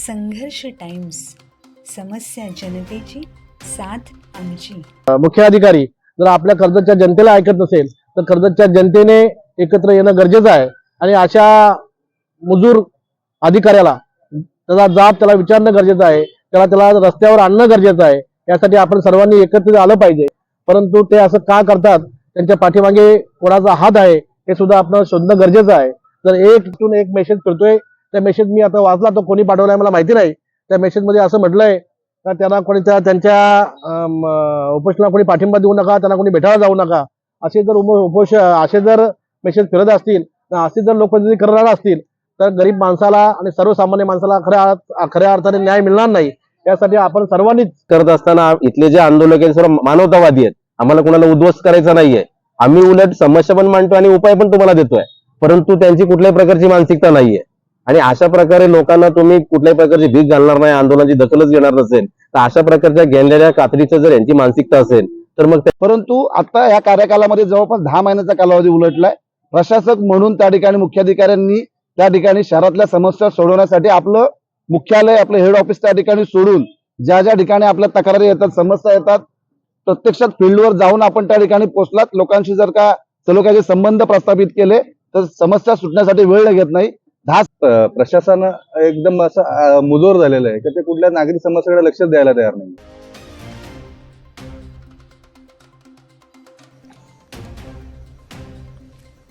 संघर्ष टाइम्स समस्या जनतेची साथ आमची. मुख्य अधिकारी जर आपल्या कर्जतच्या जनतेला ऐकत नसेल तर कर्जतच्या जनतेने एकत्र येणं गरजेचं आहे. आणि अशा मुजूर अधिकाऱ्याला त्याचा जाब त्याला विचारणं गरजेचं आहे. त्याला त्याला रस्त्यावर आणणं गरजेचं आहे. यासाठी आपण सर्वांनी एकत्रित आलं पाहिजे. परंतु ते असं का करतात? त्यांच्या पाठीमागे कोणाचा हात आहे? हे सुद्धा आपण शोधणं गरजेचं आहे. जर एक इथून एक मेसेज करतोय त्या मेसेज मी आता वाचला तो कोणी पाठवलाय मला माहिती नाही. त्या मेसेजमध्ये असं म्हटलंय का त्यांना कोणी त्या त्यांच्या उपोषणाला कोणी पाठिंबा देऊ नका त्यांना कोणी भेटायला जाऊ नका. असे जर उप- उपोष असे जर मेसेज फिरत असतील तर असे जर लोक जरी करणार असतील तर गरीब माणसाला आणि सर्वसामान्य माणसाला खऱ्या खऱ्या अर्थाने न्याय मिळणार नाही. यासाठी आपण सर्वांनीच करत असताना इथले जे आंदोलक आहेत सर्व मानवतावादी आहेत. आम्हाला कोणाला उद्ध्वस्त करायचा नाहीये. आम्ही उलट समस्या पण मांडतो आणि उपाय पण तुम्हाला देतोय. परंतु त्यांची कुठल्याही प्रकारची मानसिकता नाहीये. आणि अशा प्रकारे लोकांना तुम्ही कुठल्याही प्रकारची भीक घालणार नाही आंदोलनाची दखलच घेणार नसेल तर अशा प्रकारच्या गेलेल्या कात्रीचं जर यांची मानसिकता असेल तर मग परंतु आता या कार्यकालामध्ये जवळपास दहा महिन्याचा कालावधी उलटलाय. प्रशासक म्हणून त्या ठिकाणी मुख्याधिकाऱ्यांनी त्या ठिकाणी शहरातल्या समस्या सोडवण्यासाठी आपलं मुख्यालय आपलं हेड ऑफिस त्या ठिकाणी सोडून ज्या ज्या ठिकाणी आपल्या तक्रारी येतात समस्या येतात प्रत्यक्षात फील्डवर जाऊन आपण त्या ठिकाणी पोहोचलात लोकांशी जर का सलोख्याचे संबंध प्रस्थापित केले तर समस्या सुटण्यासाठी वेळ घेत नाही. अं, प्रशासन एकदम असं मुजोर झालेलं आहे. की ते कुठल्या नागरिक समस्येकडे लक्ष द्यायला तयार नाही.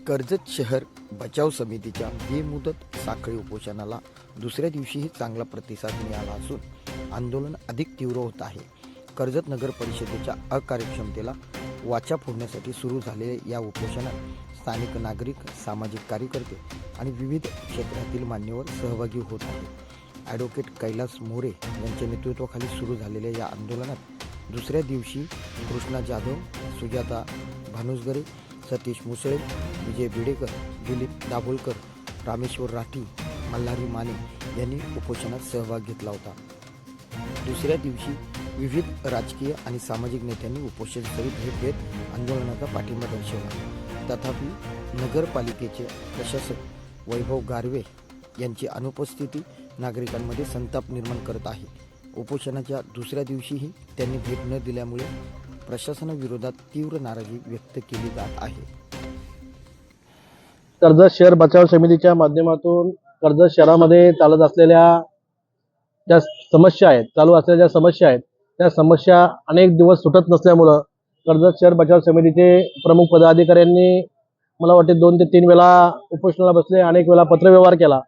कर्जत शहर बचाव समितीच्या बेमुदत साखळी उपोषणाला दुसऱ्या दिवशीही चांगला प्रतिसाद मिळाला असून आंदोलन अधिक तीव्र होत आहे. कर्जत नगर परिषदेच्या अकार्यक्षमतेला वाचा फोडण्यासाठी सुरू झालेल्या या उपोषणात स्थानिक नागरिक सामाजिक कार्यकर्ते आणि विविध क्षेत्रातील मान्यवर सहभागी होत आहेत. ॲडव्होकेट कैलास मोरे यांच्या नेतृत्वाखाली सुरू झालेल्या या आंदोलनात दुसऱ्या दिवशी कृष्णा जाधव सुजाता भानुसगरे सतीश मुसळे विजय बिडेकर दिलीप दाभोलकर रामेश्वर राठी मल्हारी माने यांनी उपोषणात सहभाग घेतला होता. दुसऱ्या दिवशी विविध राजकीय आणि सामाजिक नेत्यांनी उपोषण उपोषणस्थळी भेट देत आंदोलनाचा पाठिंबा दर्शवला. तथापि नगरपालिकेचे प्रशासक वैभव गारवे यांची अनुपस्थिती नागरिकांमध्ये संताप निर्माण करत आहे. उपोषणाच्या दुसऱ्या दिवशीही त्यांनी भेट न दिल्यामुळे प्रशासनाविरोधात तीव्र नाराजी व्यक्त केली जात आहे. कर्जत शहर बचाव समितीच्या माध्यमातून कर्जत शहरामध्ये चालत असलेल्या ज्या समस्या आहेत चालू असलेल्या ज्या समस्या आहेत त्या समस्या अनेक दिवस सुटत नसल्यामुळं कर्जत शहर बचाव समितीचे प्रमुख पदाधिकाऱ्यांनी मला वाटते दोन ते तीन वेळा उपोषणाला बसले अनेक वेळा पत्रव्यवहार केला.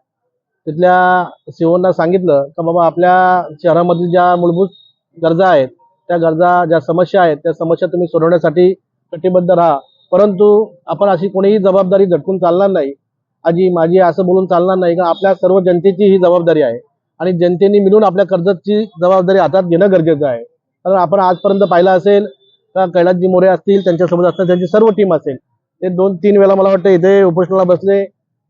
तिथल्या सीओना सांगितलं का बाबा आपल्या शहरामधील ज्या मूलभूत गरजा आहेत त्या गरजा ज्या समस्या आहेत त्या समस्या तुम्ही सोडवण्यासाठी कटिबद्ध राहा. परंतु आपण अशी कोणीही जबाबदारी झटकून चालणार नाही. आजी माझी असं बोलून चालणार नाही का? आपल्या सर्व जनतेची ही जबाबदारी आहे. आणि जनतेने मिळून आपल्या कर्जतची जबाबदारी हातात घेणं गरजेचं आहे. कारण आपण आजपर्यंत पाहिलं असेल कैलासजी मोरे असतील त्यांच्यासोबत असतात त्यांची सर्व टीम असेल. ते दोन तीन वेळा मला वाटतं इथे उपोषणाला बसले.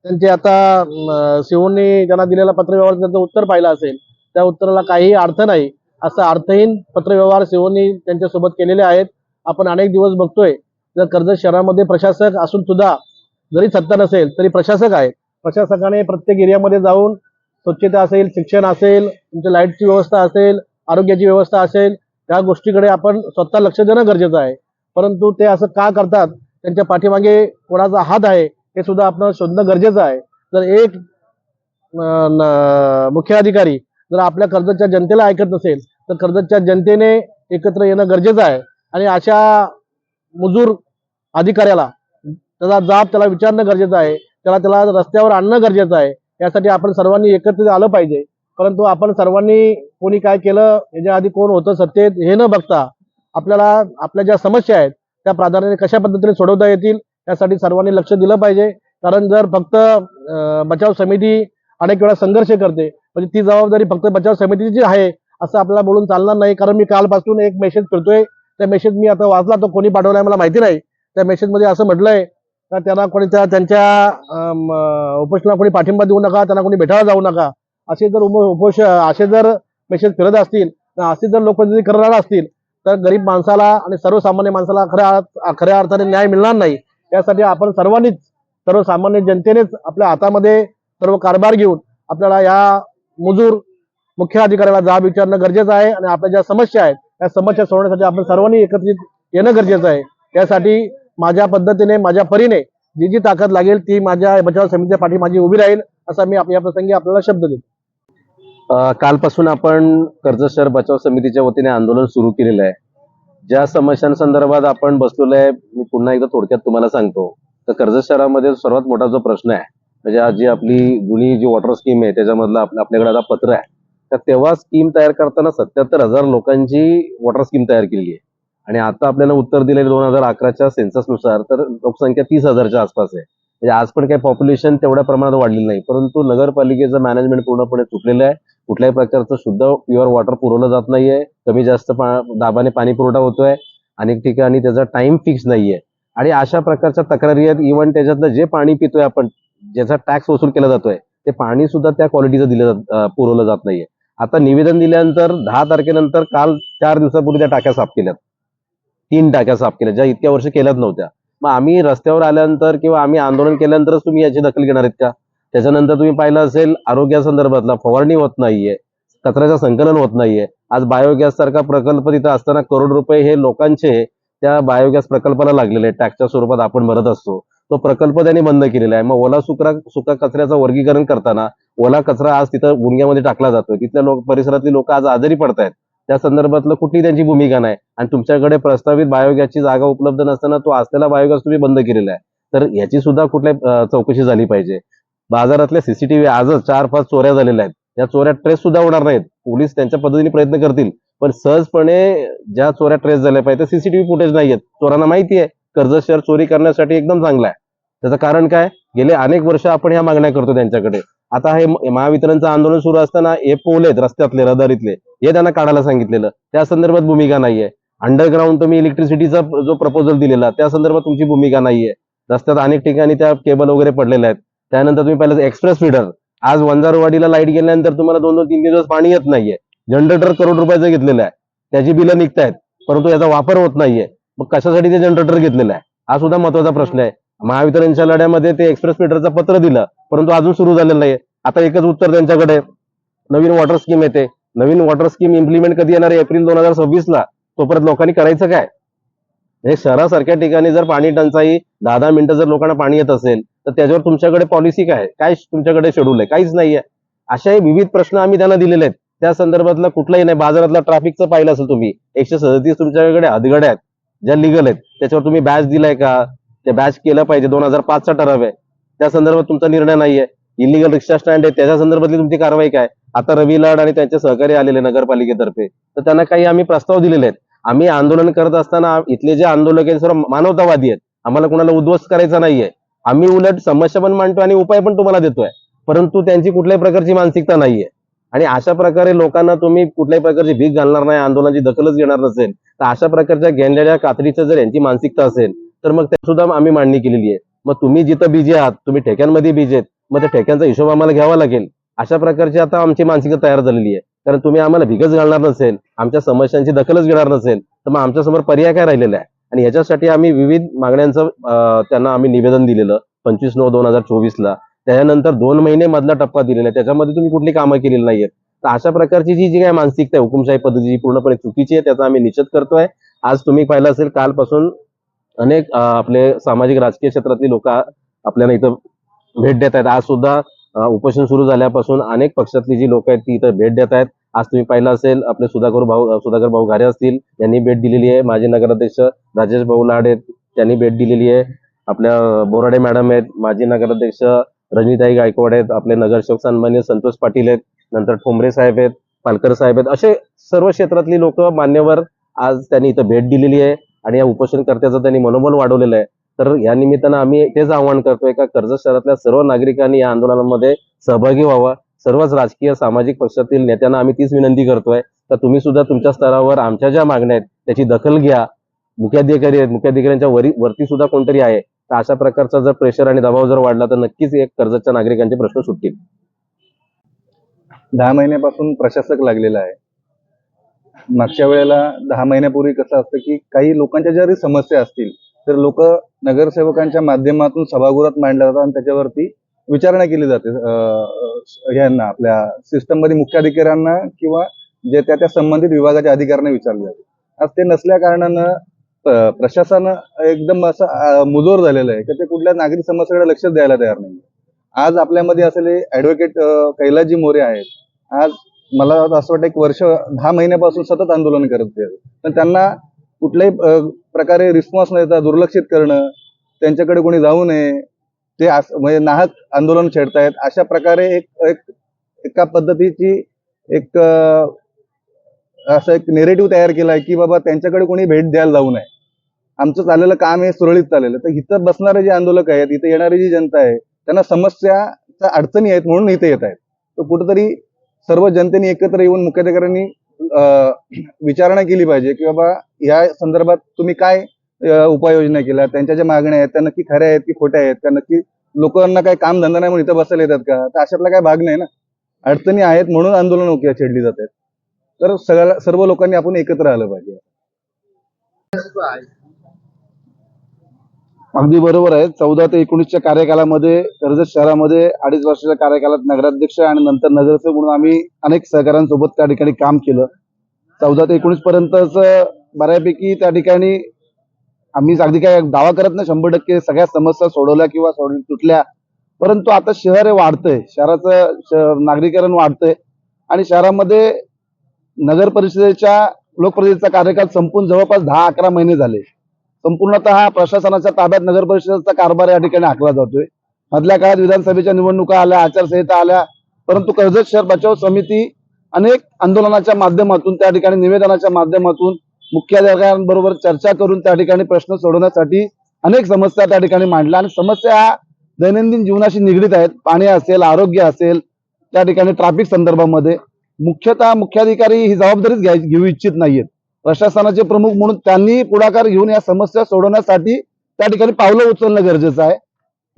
त्यांचे आता शिवोंनी त्यांना दिलेला पत्रव्यवहार त्यांचं उत्तर पाहिलं असेल. त्या उत्तराला काही अर्थ नाही. असा अर्थहीन पत्रव्यवहार शिवूंनी त्यांच्यासोबत केलेले आहेत. आपण अनेक दिवस बघतोय. जर कर्जत शहरामध्ये प्रशासक असून सुद्धा जरी सत्ता नसेल तरी प्रशासक आहे प्रशासकाने प्रत्येक एरियामध्ये जाऊन स्वच्छता असेल शिक्षण असेल तुमच्या लाईटची व्यवस्था असेल आरोग्याची व्यवस्था असेल त्या गोष्टीकडे आपण स्वतः लक्ष देणं गरजेचं आहे. परंतु ते असं का करतात? त्यांच्या पाठीमागे कोणाचा हात आहे? हे सुद्धा आपण शोधणं गरजेचं आहे. जर एक मुख्याधिकारी न- मुख्य अधिकारी जर आपल्या कर्जतच्या जनतेला ऐकत नसेल तर कर्जतच्या जनतेने एकत्र येणं गरजेचं आहे. आणि अशा मुजूर अधिकाऱ्याला त्याचा जाब त्याला विचारणं गरजेचं आहे. त्याला त्याला रस्त्यावर आणणं गरजेचं आहे. यासाठी आपण सर्वांनी एकत्रित आलं पाहिजे. परंतु आपण सर्वांनी कोणी काय केलं याच्या आधी कोण होतं सत्तेत हे न बघता आपल्याला आपल्या ज्या समस्या आहेत त्या प्राधान्याने कशा पद्धतीने सोडवता येतील यासाठी सर्वांनी लक्ष दिलं पाहिजे. कारण जर फक्त अं, बचाव समिती अनेक वेळा संघर्ष करते म्हणजे ती जबाबदारी फक्त बचाव समितीची आहे असं आपल्याला बोलून चालणार नाही. कारण मी कालपासून एक मेसेज करतोय त्या मेसेज मी आता वाचला तो कोणी पाठवलाय मला माहिती नाही. त्या मेसेजमध्ये असं म्हटलंय का त्यांना कोणी त्या त्यांच्या उपोषणाला कोणी पाठिंबा देऊ नका त्यांना कोणी भेटायला जाऊ नका. असे जर उप उपोष असे जर मेसेज फिरत असतील तर असे जर लोक जरी करणार असतील तर गरीब माणसाला आणि सर्वसामान्य माणसाला खऱ्या खऱ्या अर्थाने न्याय मिळणार नाही. यासाठी आपण सर्वांनीच सर्वसामान्य जनतेनेच आपल्या हातामध्ये सर्व कारभार घेऊन आपल्याला या मुजूर मुख्य अधिकाऱ्याला जाब विचारणं गरजेचं आहे आणि आपल्या ज्या समस्या आहेत त्या समस्या सोडवण्यासाठी आपण सर्वांनी एकत्रित येणं गरजेचं आहे. त्यासाठी माझ्या पद्धतीने माझ्या परीने जी जी ताकद लागेल ती माझ्या बचाव समितीच्या पाठी माझी उभी राहील असा मी आपल्या प्रसंगी आपल्याला शब्द देतो. कालपासून आपण कर्जत शहर बचाव समितीच्या वतीने आंदोलन सुरू केलेलं आहे. ज्या समस्यांसंदर्भात आपण बसलेलो आहे मी पुन्हा एकदा थोडक्यात तुम्हाला सांगतो. तर कर्जत शहरामध्ये सर्वात मोठा जो प्रश्न आहे म्हणजे आज जी आपली जुनी जी वॉटर स्कीम आहे त्याच्यामधलं आप- आपल्याकडे आता पत्र आहे. तर तेव्हा स्कीम तयार करताना सत्याहत्तर हजार लोकांची वॉटर स्कीम तयार केली आहे. आणि आता आपल्याला उत्तर दिलेले दोन हजार अकराच्या सेन्ससनुसार तर लोकसंख्या तीस हजारच्या आसपास आहे. म्हणजे आज पण काही पॉप्युलेशन तेवढ्या प्रमाणात वाढलेलं नाही. परंतु नगरपालिकेचं मॅनेजमेंट पूर्णपणे तुटलेलं आहे. कुठल्याही प्रकारचं शुद्ध प्युअर वॉटर पुरवलं जात नाहीये. कमी जास्त दाबाने पाणी पुरवठा होतोय. अनेक ठिकाणी त्याचा टाइम फिक्स नाहीये. आणि अशा प्रकारच्या तक्रारी आहेत. इव्हन त्याच्यातलं जे पाणी पितोय आपण ज्याचा टॅक्स वसूल केला जातोय ते पाणी सुद्धा त्या क्वालिटीचं दिलं जात पुरवलं जात नाहीये. आता निवेदन दिल्यानंतर दहा तारखेनंतर काल चार दिवसापूर्वी त्या टाक्या साफ केल्यात. तीन टाक्या साफ केल्या ज्या इतक्या वर्ष केल्याच नव्हत्या. मग आम्ही रस्त्यावर आल्यानंतर किंवा आम्ही आंदोलन केल्यानंतरच तुम्ही याची दखल घेणार आहेत का? त्याच्यानंतर तुम्ही पाहिलं असेल आरोग्यासंदर्भातला फवारणी होत नाहीये कचऱ्याचं संकलन होत नाहीये. आज बायोगॅस सारखा प्रकल्प तिथं असताना करोड रुपये हे लोकांचे त्या बायोगॅस प्रकल्पाला लागलेले आहेत. टॅक्सच्या स्वरूपात आपण भरत असतो. तो प्रकल्प त्यांनी बंद केलेला आहे. मग ओला सुकरा सुका कचऱ्याचं वर्गीकरण करताना ओला कचरा आज तिथं गुंग्यामध्ये टाकला जातोय. तिथल्या लोक परिसरातली लोक आज आजारी पडतायत. त्या संदर्भातलं कुठली त्यांची भूमिका नाही. आणि तुमच्याकडे प्रस्तावित बायोगॅसची जागा उपलब्ध नसताना तो असलेला बायोगॅस तुम्ही बंद केलेला आहे. तर याची सुद्धा कुठल्या चौकशी झाली पाहिजे. बाजारातल्या सीसीटीव्ही आजच चार पाच चोऱ्या झालेल्या आहेत. या चोऱ्या ट्रेस सुद्धा होणार नाहीत. पोलीस त्यांच्या पद्धतीने प्रयत्न करतील. पण सहजपणे ज्या चोऱ्या ट्रेस झाल्या पाहिजे सीसीटीव्ही फुटेज नाहीयेत. चोरांना माहिती आहे. कर्ज शहर चोरी करण्यासाठी एकदम चांगला आहे. त्याचं कारण काय? गेले अनेक वर्ष आपण ह्या मागण्या करतो त्यांच्याकडे. आता हे महावितरणचं आंदोलन सुरू असताना हे पोल आहेत रस्त्यातले रहदारीतले हे त्यांना काढायला सांगितलेलं. त्या संदर्भात भूमिका नाहीये. अंडरग्राऊंड तुम्ही इलेक्ट्रिसिटीचा जो प्रपोजल दिलेला त्या संदर्भात तुमची भूमिका नाहीये. रस्त्यात अनेक ठिकाणी त्या केबल वगैरे पडलेल्या आहेत. त्यानंतर तुम्ही पाहिलं एक्सप्रेस फिडर आज वंजारवाडीला लाइट गेल्यानंतर तुम्हाला दोन दोन तीन दिवस पाणी येत नाहीये. जनरेटर करोड रुपयाचं घेतलेलं आहे. त्याची बिलं निघतायत. परंतु याचा वापर होत नाहीये. मग कशासाठी ते जनरेटर घेतलेलं आहे? हा सुद्धा महत्त्वाचा प्रश्न आहे. महावितरणच्या लढ्यामध्ये ते एक्सप्रेस फिटरचं पत्र दिलं परंतु अजून सुरू झालेलं नाहीये. आता एकच उत्तर त्यांच्याकडे नवीन वॉटर स्कीम येते. नवीन वॉटर स्कीम इम्प्लिमेंट कधी येणार आहे? एप्रिल दोन हजार सव्वीस ला तोपर्यंत लोकांनी करायचं काय? हे शहरासारख्या ठिकाणी जर पाणी टंचाई दहा दहा मिनिटं जर लोकांना पाणी येत असेल तर त्याच्यावर तुमच्याकडे पॉलिसी काय? काय तुमच्याकडे शेड्यूल आहे? काहीच नाहीये. अशाही विविध प्रश्न आम्ही त्यांना दिलेले आहेत. त्या संदर्भातला कुठलाही नाही. बाजारातला ट्रॅफिकचं पाहिलं असेल तुम्ही. एकशे सदतीस तुमच्याकडे हदगड्या आहेत. ज्या लिगल आहेत त्याच्यावर तुम्ही बॅच दिलाय का? ते बॅच केलं पाहिजे. दोन हजार पाचचा ठराव आहे. त्या संदर्भात तुमचा निर्णय नाहीये. इलिगल रिक्षा स्टँड आहे. त्याच्या संदर्भातली तुमची कारवाई काय? आता रवी लाड आणि त्यांचे सहकारी आलेले नगरपालिकेतर्फे तर त्यांना काही आम्ही प्रस्ताव दिलेले आहेत. आम्ही आंदोलन करत असताना इथले जे आंदोलक आहेत सर्व मानवतावादी आहेत. आम्हाला कुणाला उद्ध्वस्त करायचा नाहीये. आम्ही उलट समस्या पण मांडतो आणि उपाय पण तुम्हाला देतोय. परंतु त्यांची कुठल्याही प्रकारची मानसिकता नाहीये. आणि अशा प्रकारे लोकांना तुम्ही कुठल्याही प्रकारची भीक घालणार नाही आंदोलनाची दखलच घेणार नसेल तर अशा प्रकारच्या घेणलेल्या कातडीचं जर यांची मानसिकता असेल तर मग त्या सुद्धा आम्ही मांडणी केलेली आहे. मग तुम्ही जिथं बिजी आहात तुम्ही ठेक्यांमध्ये बिजी आहेत मग त्या ठेक्यांचा हिशोब आम्हाला घ्यावा लागेल. अशा प्रकारची आता आमची मानसिकता तयार झालेली आहे. कारण तुम्ही आम्हाला भिकच घालणार नसेल आमच्या समस्यांची दखलच घेणार नसेल तर मग आमच्यासमोर पर्याय काय राहिलेला आहे? आणि ह्याच्यासाठी आम्ही विविध मागण्यांचं त्यांना आम्ही निवेदन दिलेलं पंचवीस नऊ दोन हजार चोवीस ला त्याच्यानंतर दोन महिने मधला टप्पा दिलेला आहे. त्याच्यामध्ये तुम्ही कुठली कामं केलेली नाहीयेत. तर अशा प्रकारची जी जी काही मानसिकता आहे हुकुमशाही पद्धती पूर्णपणे चुकीची आहे त्याचा आम्ही निषेध करतोय. आज तुम्ही पाहिलं असेल कालपासून अनेक आपले सामाजिक राजकीय क्षेत्रातली लोक आपल्याला इथं भेट देत आहेत. आज सुद्धा उपोषण सुरू झाल्यापासून अनेक पक्षातली जी लोक आहेत ती इथं भेट देत आहेत. आज तुम्ही पाहिलं असेल आपले सुधाकर भाऊ सुधाकर भाऊ घारे असतील यांनी भेट दिलेली आहे. माजी नगराध्यक्ष राजेश भाऊ लाड आहेत त्यांनी भेट दिलेली आहे. आपल्या बोराडे मॅडम आहेत माजी नगराध्यक्ष रजनीताई गायकवाड आहेत आपले नगरसेवक सन्मान्य संतोष पाटील आहेत नंतर ठोंबरे साहेब आहेत पालकर साहेब आहेत. असे सर्व क्षेत्रातली लोक मान्यवर आज त्यांनी इथं भेट दिलेली आहे आणि या उपोषणकर्त्याचं त्यांनी मनोबल वाढवलेलं आहे. तर या निमित्तानं आम्ही तेच आवाहन करतोय का कर्जत शहरातल्या सर्व नागरिकांनी या आंदोलनामध्ये सहभागी व्हावा. सर्वच राजकीय सामाजिक पक्षातील नेत्यांना आम्ही तीच विनंती करतोय. तर तुम्ही सुद्धा तुमच्या स्तरावर आमच्या ज्या मागण्या आहेत त्याची दखल घ्या. मुख्याधिकारी आहेत मुख्याधिकाऱ्यांच्या वरी वरती सुद्धा कोणतरी आहे. तर अशा प्रकारचा जर प्रेशर आणि दबाव जर वाढला तर नक्कीच एक कर्जतच्या नागरिकांचे प्रश्न सुटतील. दहा महिन्यापासून प्रशासक लागलेला आहे. मागच्या वेळेला दहा महिन्यापूर्वी कसं असतं की काही लोकांच्या ज्या समस्या असतील तर लोक नगरसेवकांच्या माध्यमातून सभागृहात मांडल्या जातात आणि त्याच्यावरती विचारणा केली जाते यांना आपल्या सिस्टममध्ये मुख्य मुख्याधिकाऱ्यांना किंवा जे त्या त्या संबंधित विभागाच्या अधिकाऱ्यांना विचारले जाते. आज ते नसल्या कारणानं प्रशासन एकदम असं मुजोर झालेलं आहे की ते कुठल्या नागरिक समस्येकडे लक्ष द्यायला तयार नाही आज आपल्यामध्ये असलेले ऍडव्होकेट कैलाजी मोरे आहेत. आज मला असं वाटतं एक वर्ष दहा महिन्यापासून सतत आंदोलन करत पण त्यांना कुठल्याही प्रकारे रिस्पॉन्स न देता दुर्लक्षित करणं त्यांच्याकडे कोणी जाऊ नये ते अस- म्हणजे नाहक आंदोलन छेडतायत अशा प्रकारे एक एक एका पद्धतीची एक असं एक नेरेटिव्ह तयार केला आहे की बाबा त्यांच्याकडे कोणी भेट द्यायला जाऊ नये. आमचं चाललेलं काम हे सुरळीत चाललेलं तर इथं बसणारे जे आंदोलक आहेत इथं येणारी जी जनता आहे त्यांना समस्याच्या अडचणी आहेत म्हणून इथे येत आहेत. तर कुठेतरी सर्व जनतेने एकत्र येऊन मुख्याधिकाऱ्यांनी विचारणा केली पाहिजे की बाबा या संदर्भात तुम्ही काय उपाययोजना केल्या? त्यांच्या ज्या मागण्या आहेत त्या नक्की खऱ्या आहेत की खोट्या आहेत? त्या नक्की लोकांना काही काम धंदा नाही म्हणून इथं बसायला येतात का? तर अशातला काय भाग नाही ना? अडचणी आहेत म्हणून आंदोलन छेडली जात आहेत. तर सगळ्या सर्व लोकांनी आपण एकत्र आलं पाहिजे. अगदी बरोबर आहे. चौदा ते एकोणीसच्या कार्यकालामध्ये कर्जत शहरामध्ये अडीच वर्षाच्या कार्यकालात नगराध्यक्ष आणि नंतर नगरसेवक म्हणून आम्ही अनेक सहकाऱ्यांसोबत त्या ठिकाणी काम केलं. चौदा ते एकोणीस पर्यंतच बऱ्यापैकी त्या ठिकाणी आम्ही अगदी काय दावा करत नाही शंभर टक्के सगळ्या समस्या सोडवल्या किंवा सोड तुटल्या. परंतु आता शहर हे वाढतंय. शहराचं नागरीकरण वाढतंय. आणि शहरामध्ये नगर परिषदेच्या लोकप्रतिनिधीचा कार्यकाल संपून जवळपास दहा अकरा महिने झाले. संपूर्णतः प्रशासनाच्या ताब्यात नगर परिषदेचा कारभार या ठिकाणी आखला जातोय. मधल्या काळात विधानसभेच्या निवडणुका आल्या आचारसंहिता आल्या परंतु कर्जत शहर बचाव समिती अनेक आंदोलनाच्या माध्यमातून त्या ठिकाणी निवेदनाच्या माध्यमातून मुख्याधिकाऱ्यांबरोबर चर्चा करून त्या ठिकाणी प्रश्न सोडवण्यासाठी अनेक समस्या त्या ठिकाणी मांडल्या. आणि समस्या ह्या दैनंदिन जीवनाशी निगडीत आहेत. पाणी असेल आरोग्य असेल त्या ठिकाणी ट्रॅफिक संदर्भामध्ये. मुख्यतः मुख्याधिकारी ही जबाबदारीच घ्याय घेऊ इच्छित नाहीयेत. प्रशासनाचे प्रमुख म्हणून त्यांनी पुढाकार घेऊन या समस्या सोडवण्यासाठी त्या ठिकाणी पावलं उचलणं गरजेचं आहे.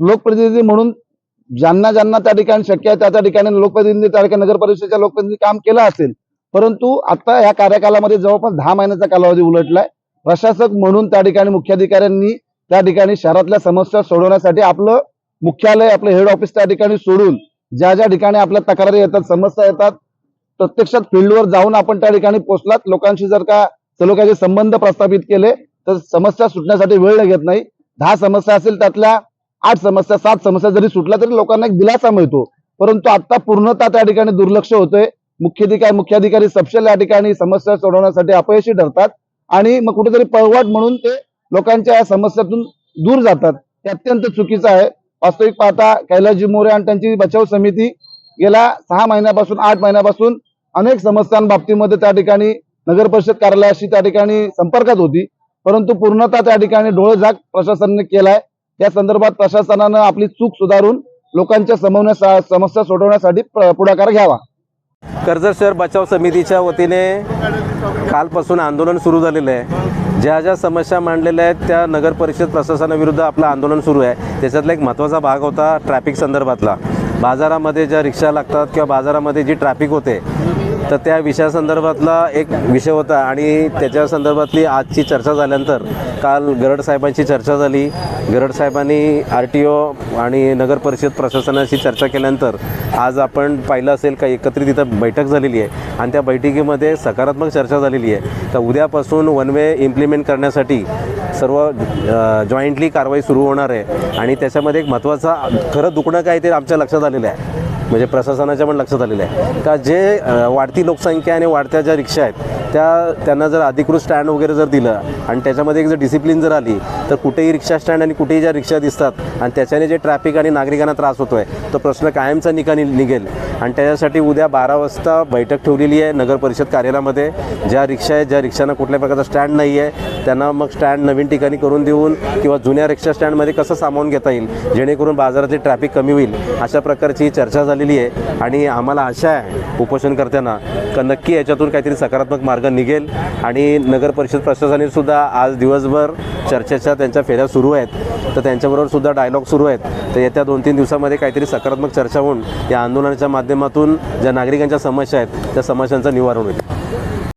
लोकप्रतिनिधी म्हणून ज्यांना ज्यांना त्या ठिकाणी शक्य आहे त्या त्या ठिकाणी लोकप्रतिनिधी त्या ठिकाणी नगर परिषदेच्या लोकप्रतिनिधी काम केलं असेल परंतु आता ह्या कार्यकालामध्ये जवळपास दहा महिन्याचा कालावधी उलटलाय. प्रशासक म्हणून त्या ठिकाणी मुख्याधिकाऱ्यांनी त्या ठिकाणी शहरातल्या समस्या सोडवण्यासाठी आपलं मुख्यालय आपलं हेड ऑफिस त्या ठिकाणी सोडून ज्या ज्या ठिकाणी आपल्या तक्रारी येतात समस्या येतात प्रत्यक्षात फील्डवर जाऊन आपण त्या ठिकाणी पोहोचलात. लोकांशी जर का सलोख्याचे संबंध प्रस्थापित केले तर समस्या सुटण्यासाठी वेळ लागत नाही. दहा समस्या असेल त्यातल्या आठ समस्या सात समस्या जरी सुटल्या तरी लोकांना एक दिलासा मिळतो. परंतु आता पूर्णतः त्या ठिकाणी दुर्लक्ष होतंय. मुख्याधिकारी मुख्याधिकारी सपशेल या ठिकाणी समस्या सोडवण्यासाठी अपयशी ठरतात आणि मग कुठेतरी पळवाट म्हणून ते लोकांच्या या समस्यातून दूर जातात. हे अत्यंत चुकीचं आहे. वास्तविक पाहता कैलासजी मोरे आणि त्यांची बचाव समिती गेल्या सहा महिन्यापासून आठ महिन्यापासून अनेक समस्यांबाबतीमध्ये त्या ठिकाणी नगर परिषद कार्यालयाशी त्या ठिकाणी संपर्कात होती. परंतु पूर्णतः त्या ठिकाणी डोळेझाक प्रशासनाने केलाय. या संदर्भात प्रशासनानं आपली चूक सुधारून लोकांच्या समवण्या समस्या सोडवण्यासाठी पुढाकार घ्यावा. कर्जत शहर बचाव समितीच्या वतीने कालपासून आंदोलन सुरू झालेलं आहे. ज्या ज्या समस्या मांडलेल्या आहेत त्या नगर परिषद प्रशासनाविरुद्ध आपलं आंदोलन सुरू आहे. त्याच्यातला एक महत्त्वाचा भाग होता ट्रॅफिक संदर्भातला. बाजारामध्ये ज्या रिक्षा लागतात किंवा बाजारामध्ये जी ट्रॅफिक होते तर त्या विषयासंदर्भातला एक विषय होता आणि त्याच्या संदर्भातली आजची चर्चा झाल्यानंतर काल गरड साहेबांची चर्चा झाली. गरड साहेबांनी आर टी ओ आणि नगर परिषद प्रशासनाशी चर्चा केल्यानंतर आज आपण पाहिलं असेल का एकत्रित इथं बैठक झालेली आहे आणि त्या बैठकीमध्ये सकारात्मक चर्चा झालेली आहे. तर उद्यापासून वन वे इम्प्लिमेंट करण्यासाठी सर्व जॉईंटली कारवाई सुरू होणार आहे आणि त्याच्यामध्ये एक महत्त्वाचा खरं दुखणं काय ते आमच्या लक्षात आलेलं आहे. म्हणजे प्रशासनाच्या पण लक्षात आलेलं आहे का जे वाढती लोकसंख्या आणि वाढत्या ज्या रिक्षा आहेत त्या त्यांना जर अधिकृत स्टँड वगैरे जर दिलं आणि त्याच्यामध्ये एक जर डिसिप्लिन जर आली तर कुठेही रिक्षा स्टँड आणि कुठेही ज्या रिक्षा दिसतात आणि त्याच्याने जे ट्रॅफिक आणि नागरिकांना त्रास होतो आहे तो प्रश्न कायमचा निकाली निघेल. आणि त्याच्यासाठी उद्या बारा वाजता बैठक ठेवलेली आहे नगर परिषद कार्यालयामध्ये. ज्या रिक्षा आहेत ज्या रिक्षांना कुठल्या प्रकारचा स्टँड नाही आहे त्यांना मग स्टँड नवीन ठिकाणी करून देऊन किंवा जुन्या रिक्षा स्टँडमध्ये कसं सामावून घेता येईल जेणेकरून बाजारातली ट्रॅफिक कमी होईल अशा प्रकारची चर्चा झालेली आहे. आणि आम्हाला आशा आहे उपोषणकर्त्यांना का नक्की याच्यातून काहीतरी सकारात्मक मार्ग मार्ग निघेल आणि नगर परिषद प्रशासनाने सुद्धा आज दिवसभर चर्चेच्या त्यांच्या फेऱ्या सुरू आहेत. तर त्यांच्याबरोबर सुद्धा डायलॉग सुरू आहेत. तर येत्या दोन तीन दिवसामध्ये काहीतरी सकारात्मक चर्चा होऊन या आंदोलनाच्या माध्यमातून ज्या नागरिकांच्या समस्या आहेत त्या समस्यांचं निवारण होईल.